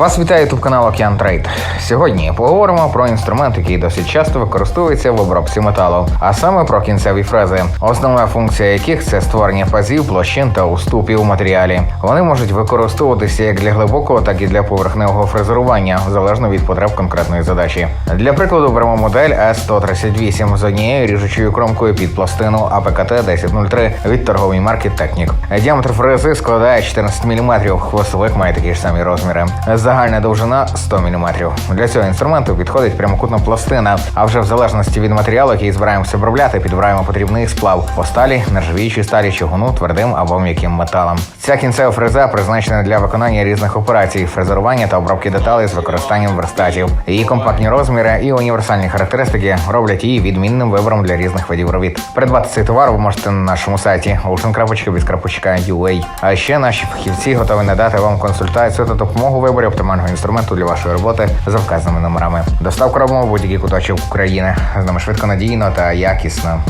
Вас вітає ютуб канал Океан Трейд. Сьогодні поговоримо про інструмент, який досить часто використовується в обробці металу, а саме про кінцеві фрези, основна функція яких це створення пазів, площин та уступів у матеріалі. Вони можуть використовуватися як для глибокого, так і для поверхневого фрезерування, залежно від потреб конкретної задачі. Для прикладу беремо модель S138 з однією ріжучою кромкою під пластину АПКТ 1003 від торгової марки Технік. Діаметр фрези складає 14 мм, хвостовик має такі ж самі розміри. Загальна довжина 100 мм. Для цього інструменту підходить прямокутна пластина. А вже в залежності від матеріалу, який збираємося обробляти, підбираємо потрібний сплав по сталі, нержавіючій сталі, чугуну, твердим або м'яким металом. Ця кінцева фреза призначена для виконання різних операцій, фрезерування та обробки деталей з використанням верстатів. Її компактні розміри і універсальні характеристики роблять її відмінним вибором для різних видів робіт. Придбати цей товар ви можете на нашому сайті ocean.biz.ua. А ще наші фахівці готові надати вам консультацію та допомогу у виборі оптимального інструменту для вашої роботи за вказаними номерами. Доставку робимо будь-який куточок України. З нами швидко надійно та якісно.